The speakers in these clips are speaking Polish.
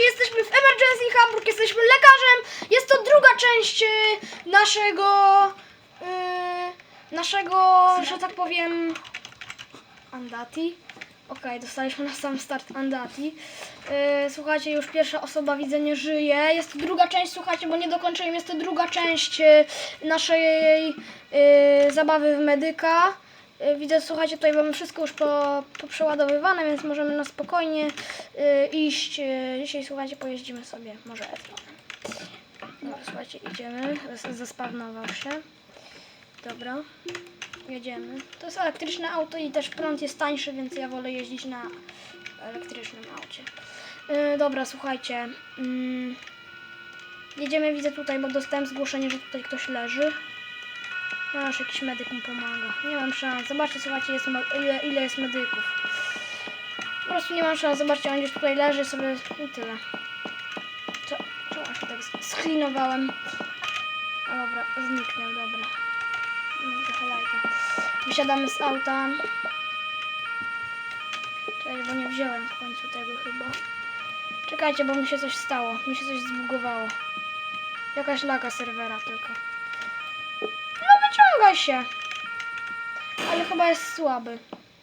jesteśmy w Emergency Hamburg, jesteśmy lekarzem. Jest to druga część y, naszego, y, naszego, że tak powiem, Andati. Okej, dostaliśmy na sam start Andati. Yy, słuchajcie, już pierwsza osoba widzę nie żyje. Jest to druga część, słuchajcie, bo nie dokończyłem. Jest to druga część yy, naszej yy, zabawy w medyka. Yy, widzę, słuchajcie, tutaj mamy wszystko już po, poprzeładowywane, więc możemy na spokojnie yy, iść. Yy, dzisiaj, słuchajcie, pojeździmy sobie może Etronem. Dobra, słuchajcie, idziemy. Zas- Zaspawnował się. Dobra. Jedziemy. To jest elektryczne auto i też prąd jest tańszy, więc ja wolę jeździć na elektrycznym aucie. Yy, dobra, słuchajcie. Mm, jedziemy, widzę tutaj, bo dostałem zgłoszenie, że tutaj ktoś leży. Aż jakiś medyk mu pomaga. Nie mam szans. Zobaczcie, słuchajcie, jest, ile, ile jest medyków. Po prostu nie mam szans. Zobaczcie, on gdzieś tutaj leży sobie i tyle. Co? Czemu aż tak sk- sklinowałem? A dobra, zniknął, dobra. Mm, Trochę lajka. Wysiadamy z auta. Czekaj, bo nie wziąłem w końcu tego chyba. Czekajcie, bo mi się coś stało. Mi się coś zbugowało. Jakaś laga serwera tylko. Wyciągaj się. Ale chyba jest słaby.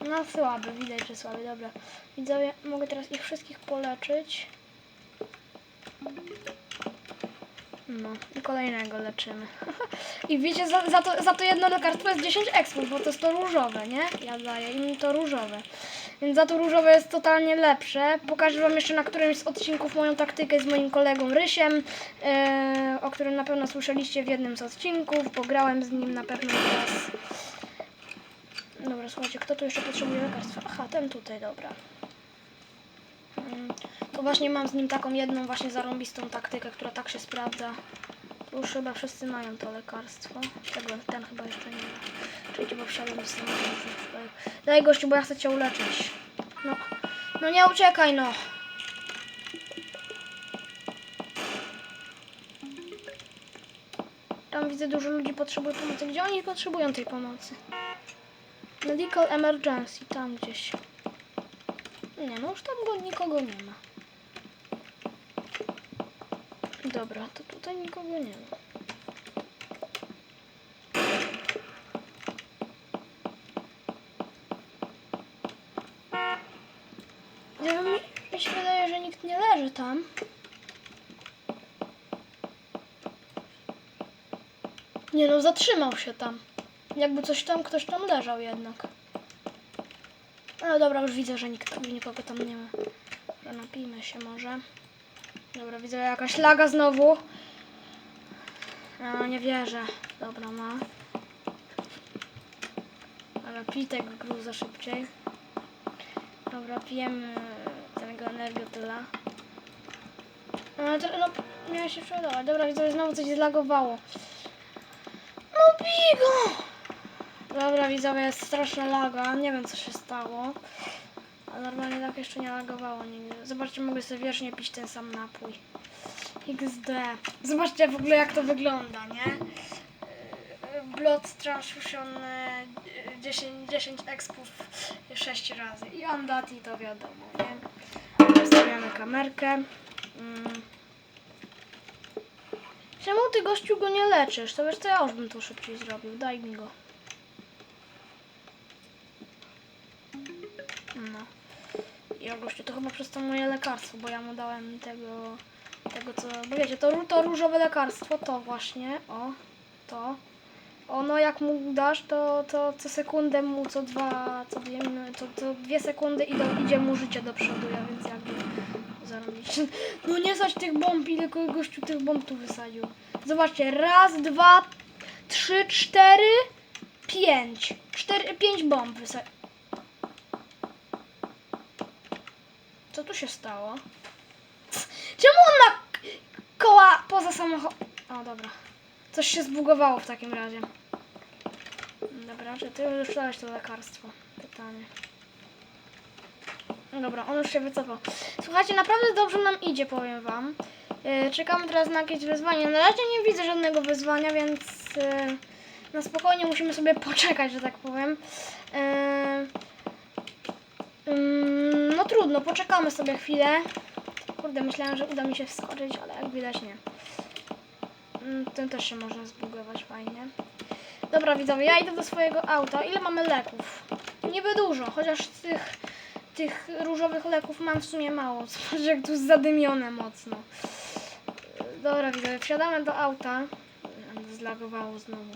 No słaby, widać, że słaby, dobra. Widzowie, mogę teraz ich wszystkich poleczyć. No, i kolejnego leczymy. I wiecie, za, za, to, za to jedno lekarstwo jest 10 ekspów, bo to jest to różowe, nie? Ja daję im to różowe. Więc za to różowe jest totalnie lepsze. Pokażę Wam jeszcze na którymś z odcinków moją taktykę z moim kolegą Rysiem, e, o którym na pewno słyszeliście w jednym z odcinków, bo grałem z nim na pewno raz. Dobra, słuchajcie, kto tu jeszcze potrzebuje lekarstwa? Aha, ten tutaj, dobra. Mm, To właśnie mam z nim taką jedną właśnie zarąbistą taktykę, która tak się sprawdza. Już chyba wszyscy mają to lekarstwo. Tego, ten chyba jeszcze nie ma. Czekajcie, bo z samochodu. Daj gościu, bo ja chcę cię uleczyć. No, no nie uciekaj no. Tam widzę dużo ludzi potrzebuje pomocy. Gdzie oni potrzebują tej pomocy? Medical emergency, tam gdzieś. Nie, no już tam go, nikogo nie ma. Dobra, to tutaj nikogo nie ma. Nie wiem, mi, mi się wydaje, że nikt nie leży tam. Nie no, zatrzymał się tam. Jakby coś tam, ktoś tam leżał jednak. No dobra, już widzę, że nikt, nikogo tam nie ma. Dobra, napijmy się może. Dobra, widzę jakaś laga znowu. A, nie wierzę. Dobra, ma. Ale pitek gruza szybciej. Dobra, pijemy tego energotyla. No, no, miała się przeładować. Dobra, widzę, że znowu coś zlagowało. No bigo! Dobra, widzowie, jest straszna laga. Nie wiem, co się stało. A normalnie tak jeszcze nie lagowało nigdy. Zobaczcie, mogę sobie wiecznie pić ten sam napój. XD. Zobaczcie w ogóle, jak to wygląda, nie? Blood Transfusion yy, 10, 10 expów 6 razy. I Andati to wiadomo, nie? Stawiamy kamerkę. Mm. Czemu ty gościu go nie leczysz? To wiesz co, ja już bym to szybciej zrobił. Daj mi go. No. O gościu, to chyba przez to moje lekarstwo, bo ja mu dałem tego, tego co, bo wiecie, to, to różowe lekarstwo, to właśnie, o, to. Ono jak mu dasz, to, to co sekundę mu, co dwa, co dwie to, to dwie sekundy idą, idzie mu życie do przodu, ja więc jakby zarobić. No nie sać tych bomb, ile gościu tych bomb tu wysadził. Zobaczcie, raz, dwa, trzy, cztery, pięć. Cztery, pięć bomb wysadził. Co tu się stało? Czemu on ma koła poza samochodem? O, dobra. Coś się zbugowało w takim razie. Dobra, czy ty już dałeś to lekarstwo? Pytanie. No Dobra, on już się wycofał. Słuchajcie, naprawdę dobrze nam idzie, powiem wam. Yy, czekamy teraz na jakieś wyzwanie. Na razie nie widzę żadnego wyzwania, więc yy, na spokojnie musimy sobie poczekać, że tak powiem. Yy, Ym, no trudno, poczekamy sobie chwilę. Kurde, myślałem, że uda mi się wskoczyć, ale jak widać nie. Mm, Tym też się można zbugować fajnie. Dobra widzowie, ja idę do swojego auta. Ile mamy leków? Niby dużo, chociaż tych, tych różowych leków mam w sumie mało. Zobacz jak tu zadymione mocno. Dobra widzowie, wsiadamy do auta. Zlagowało znowu.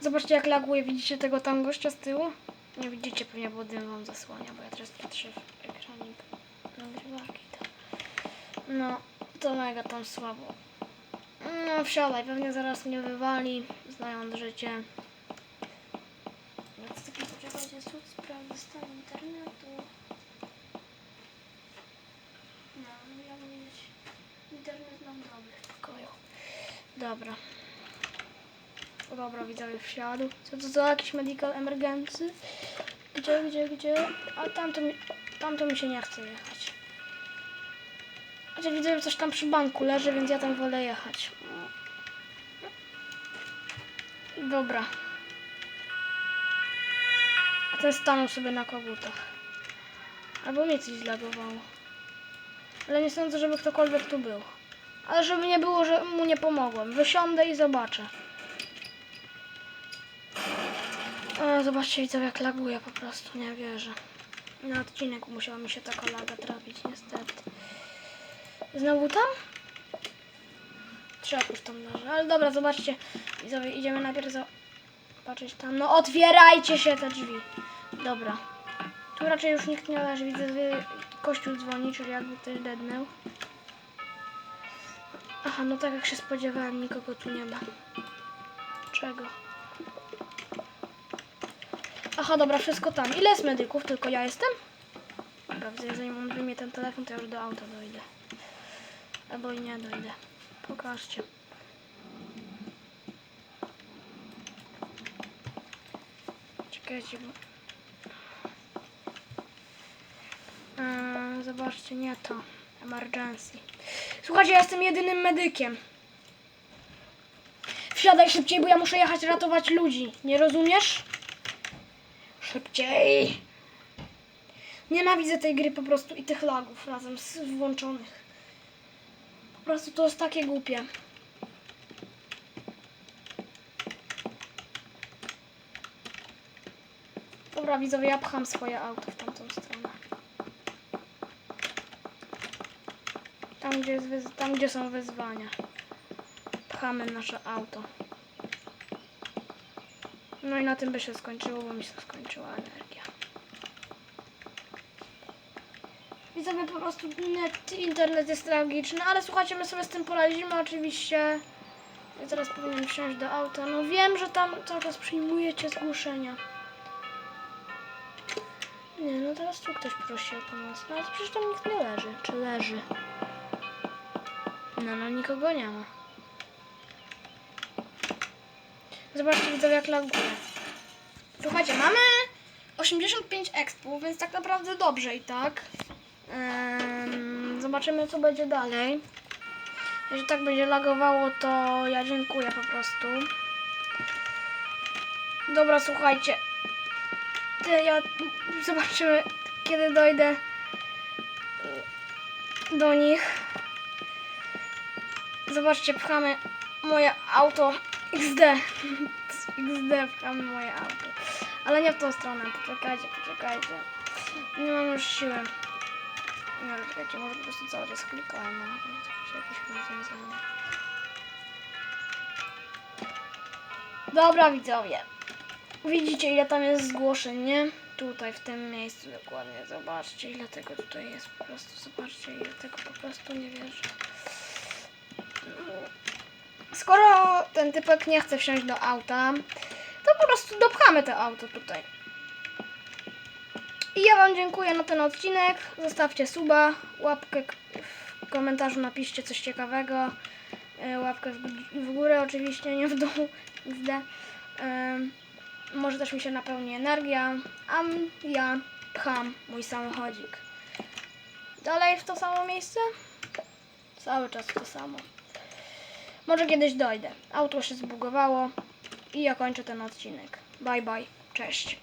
Zobaczcie jak laguje, widzicie tego tam gościa z tyłu? Nie widzicie, pewnie bo dym wam zasłania, bo ja teraz patrzę w ekranik nagrywarki. To. No, to mega tam słabo. No, wsiadaj, pewnie zaraz mnie wywali, znając życie. Cud sprawdzę stan internetu. No, ja mieć internet mam dobry pokoju. Dobra. Dobra, widzowie, wsiadł. Co to za jakiś medical emergency? Gdzie, gdzie, gdzie? A tamto mi, tamto mi się nie chce jechać. Chociaż widzę, że coś tam przy banku leży, więc ja tam wolę jechać. Dobra. A ten stanął sobie na kogutach. Albo mnie coś zlagowało. Ale nie sądzę, żeby ktokolwiek tu był. Ale żeby nie było, że mu nie pomogłem. Wysiądę i zobaczę. E, zobaczcie, widzę jak laguje po prostu, nie wierzę. Na odcinek musiała mi się taka laga trafić, niestety. Znowu tam? Trzeba już tam leży. Ale dobra, zobaczcie. Widzowie, idziemy najpierw zobaczyć tam. No otwierajcie się te drzwi. Dobra. Tu raczej już nikt nie leży. Widzę, że kościół dzwoni, czyli jakby ktoś dednął. Aha, no tak jak się spodziewałem, nikogo tu nie ma. Czego? Aha, dobra, wszystko tam. Ile jest medyków? Tylko ja jestem? Dobra, widzę, zanim on wyjmie ten telefon, to ja już do auta dojdę. Albo i nie dojdę. Pokażcie. Czekajcie, zobaczcie, nie to. Emergency. Słuchajcie, ja jestem jedynym medykiem. Wsiadaj szybciej, bo ja muszę jechać ratować ludzi. Nie rozumiesz? Szybciej! Nienawidzę tej gry po prostu i tych lagów razem z włączonych. Po prostu to jest takie głupie. Dobra widzowie, ja pcham swoje auto w tamtą stronę. Tam gdzie, jest tam, gdzie są wyzwania. Pchamy nasze auto. No i na tym by się skończyło, bo mi się skończyła energia. Widzowie, po prostu net, internet jest tragiczny, ale słuchajcie, my sobie z tym poradzimy oczywiście. Ja teraz powinienem wsiąść do auta. No wiem, że tam cały czas przyjmujecie zgłoszenia. Nie, no teraz tu ktoś prosi o pomoc. No ale przecież tam nikt nie leży. Czy leży? No, no nikogo nie ma. Zobaczcie widzowie jak laguje. Słuchajcie, mamy 85 expu, więc tak naprawdę dobrze i tak. Em, zobaczymy co będzie dalej. Jeżeli tak będzie lagowało, to ja dziękuję po prostu. Dobra, słuchajcie. Ja zobaczymy kiedy dojdę do nich. Zobaczcie, pchamy moje auto XD. XD pchamy moje auto. Ale nie w tą stronę. Poczekajcie, poczekajcie. Nie mam już siły. Nie, ale czekajcie, może po prostu cały czas klikałem rozwiązanie. Dobra widzowie. Widzicie ile tam jest zgłoszeń, nie? Tutaj, w tym miejscu dokładnie. Zobaczcie ile tego tutaj jest. Po prostu zobaczcie ile tego po prostu nie wierzę. Skoro ten typek nie chce wsiąść do auta, to po prostu dopchamy to auto tutaj. I ja Wam dziękuję na ten odcinek. Zostawcie suba, łapkę w komentarzu, napiszcie coś ciekawego. E, Łapkę w, górę oczywiście, nie w dół. XD. Em, Może też mi się napełni energia, a ja pcham mój samochodzik. Dalej w to samo miejsce? Cały czas to samo. Może kiedyś dojdę. Auto się zbugowało i ja kończę ten odcinek. Bye bye. Cześć.